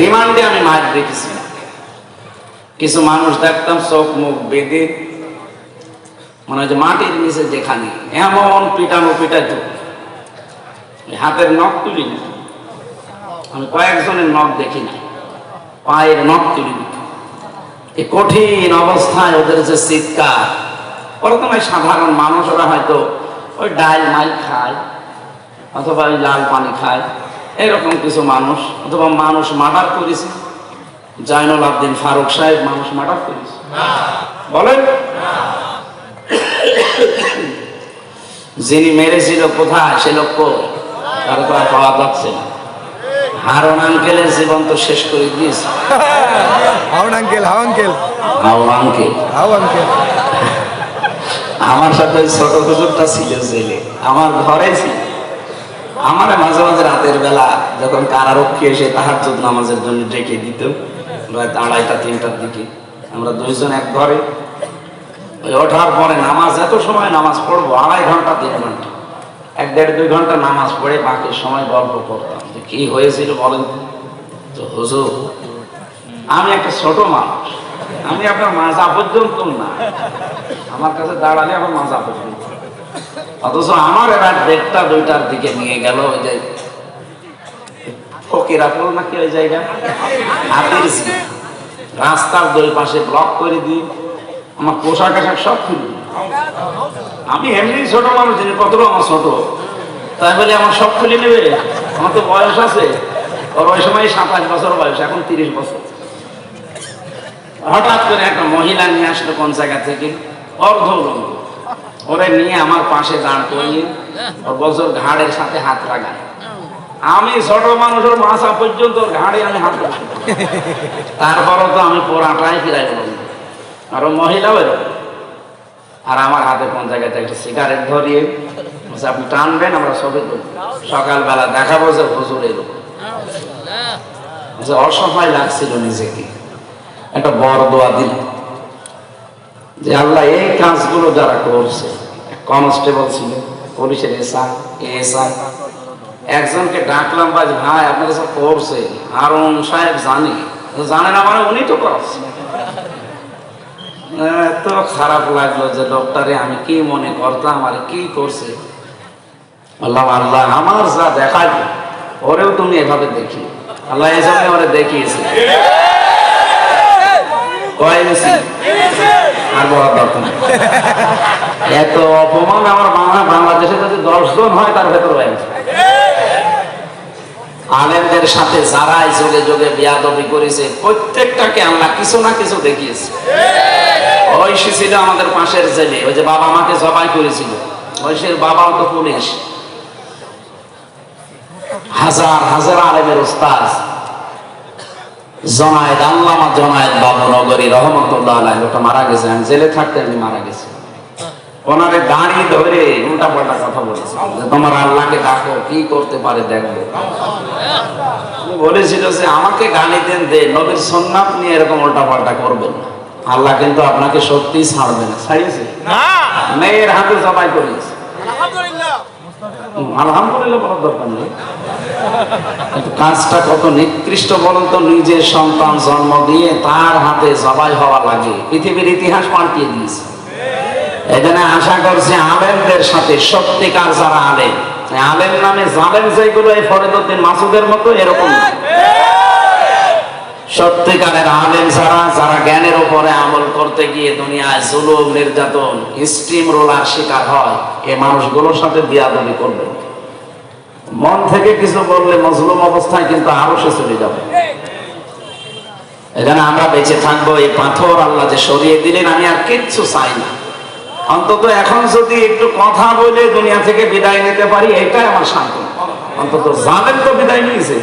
রিমান্ডে আমি মাছ দেখেছি কিছু মানুষ দেখতাম চোখ মুখ বেঁধে, মনে হয় মাটির নিচে যেখানে, এমন পিটানো পিটাইতো এই হাতের নখ তুলি না। আমি কয়েকজনের নখ দেখি না। পায়ের নখ তুলি দিত এই কঠিন অবস্থায় ওদের যে চিৎকার প্রথমে সাধারণ মানুষরা হয়তো ওই ডাল মাল খায়, অথবা ওই লাল পানি খায়। এরকম কিছু মানুষ অথবা মানুষ মার্ডার করেছে। জাইনুল আবদিন ফারুক সাহেব মানুষ মার্ডার করেছে। বলেন? যিনি মেরেছিল কোথায় সে লোক? তারা তো আর পাওয়া যাচ্ছে না। হারন আঙ্কেলের জীবন তো শেষ করে দিয়েছে। হাউন আঙ্কেল হাউ আঙ্কেল। হারন আঙ্কেল। আঙ্কেল। আমার সাথে ছোট হুজুরটা ছিল জেলে। আমার ঘরে ছিল। আমার মাঝে মাঝে রাতের বেলা যখন কারারক্ষী এসে তাহার নামাজের জন্য ডেকে দিত আড়াইটা, তিনটার দিকে। আমরা দুইজন এক ঘরে। ওই ওঠার পরে নামাজ, এত সময় নামাজ পড়ব, আড়াই ঘণ্টা তিন ঘণ্টা। এক দেড়, দুই ঘণ্টা নামাজ পড়ে বাকি সময় গল্প করতাম। যে কি হয়েছিল বলেন? তো? হুজুর, আমি একটা ছোট মানুষ। আমি আপনার মাজা পর্যন্ত না আমার কাছে দাঁড়ালে আমার মাজা পর্যন্ত। অথচ আমার রাত দেড়টা দুইটার দিকে নিয়ে গেল ওই যে ফকির পড়ল নাকি ওই জায়গা? রাস্তার দুই পাশে ব্লক করে দিই। আমার পোশাক আশাক সব খুলি। আমি এমনি ছোট মানুষ জিনিসপত্র আমার ছোট? তাই বলে আমার সব খুলে নেবে? আমার তো বয়স আছে। ওর ওই সময় সাতাশ বছর বয়স, এখন তিরিশ বছর। হঠাৎ করে একটা মহিলা নিয়ে আসলো কোন জায়গা থেকে? অর্ধ ওরে নিয়ে আমার পাশে দাঁড় ওর বছর ঘাড়ের সাথে হাত লাগায়। আমি ছোট মানুষের মাথা পর্যন্ত ঘাড়ে আমি হাত লাগাই। তারপরও তো আমি পোড়াটাই ফিরাই বললাম আর মহিলাও এরকম। আর আমার হাতে কোন জায়গাতে একটা সিগারেট ধরিয়ে আপনি টানবেন, আমরা সবে সকালবেলা দেখাবো যে হুজুর এরকম। যে অসহায় লাগছিল নিজেকে। একটা বড় দোয়া দিল যে আল্লাহ এই কাজগুলো যারা করছে, কনস্টেবল ছিল, পুলিশের এসআই এসআই একজনকে ডাকলাম, বাজ ভাই আপনার সব করছে? হারুন সাহেব জানে। জানে না মানে উনি তো করাচ্ছে এত খারাপ লাগল যে, ডক্টরে, আমি কি মনে করতাম, আর কি করছে? আল্লাহ আল্লাহ আমার যা দেখাই ওরেও তুমি এভাবে দেখি আল্লাহ এই ওরে দেখিয়েছে। কয় বেশি আর বলার দরকার নেই। এত অপমান আমার বাংলা বাংলাদেশে যদি দশজন হয়, তার ভেতর হয়েছে আলেমদের সাথে যারাই যোগে যোগে বিয়াদবি করেছে, প্রত্যেকটাকে আল্লাহ কিছু না কিছু দেখিয়েছে। ঐশী ছিল আমাদের পাশের জেলে, ওই যে বাবা মাকে জবাই করেছিল। ঐশীর বাবাও তো পুলিশ। হাজার হাজার আলেমের উস্তাদ জনায়েদ আল্লামা জনায়েদ বাবু নগরী রহমতুল্লাহ ওটা মারা গেছে আমি জেলে থাকতে আমি মারা গেছি। ওনারে দাঁড়িয়ে ধরে উল্টা পাল্টা কথা বলেছে। তোমার আল্লাহকে ডাকো কি করতে পারে দেখব বলেছিল যে আমাকে গালি দেন দে নবীর সন্ন্যাত নিয়ে এরকম উল্টা পাল্টা করবেন না। আল্লাহ কিন্তু আপনাকে সত্যি ছাড়বে না। ছাড়িয়েছে? মেয়ের হাতে জবাই করিয়েছে। হুম, তার হাতে লাগে। পৃথিবীর ইতিহাস পাল্টিয়ে দিয়েছে। এখানে আশা করছে আলেমদের সাথে সত্যিকার যারা আলেম আলেম নামে জালেম যেগুলো এই ফরিদুদ্দিন মাসুদের মতো এরকম। সত্যিকারের আলেম যারা যারা জ্ঞানের উপরে আমল করতে গিয়ে দুনিয়ায় জুলুম, নির্যাতন স্টিম রোলার শিকার হয় এই মানুষগুলোর সাথে বিয়াদবি করবে। মন থেকে কিছু বললে মজলুম অবস্থায় কিন্তু আরও সে চলে যাবে। এখানে আমরা বেঁচে থাকব, এই পাথর আল্লাহ যে সরিয়ে দিলেন, আমি আর কিচ্ছু চাই না। অন্তত এখন যদি একটু কথা বলে দুনিয়া থেকে বিদায় নিতে পারি, এটাই আমার শান্ত। অন্তত জানেন তো বিদায় নিয়েছে।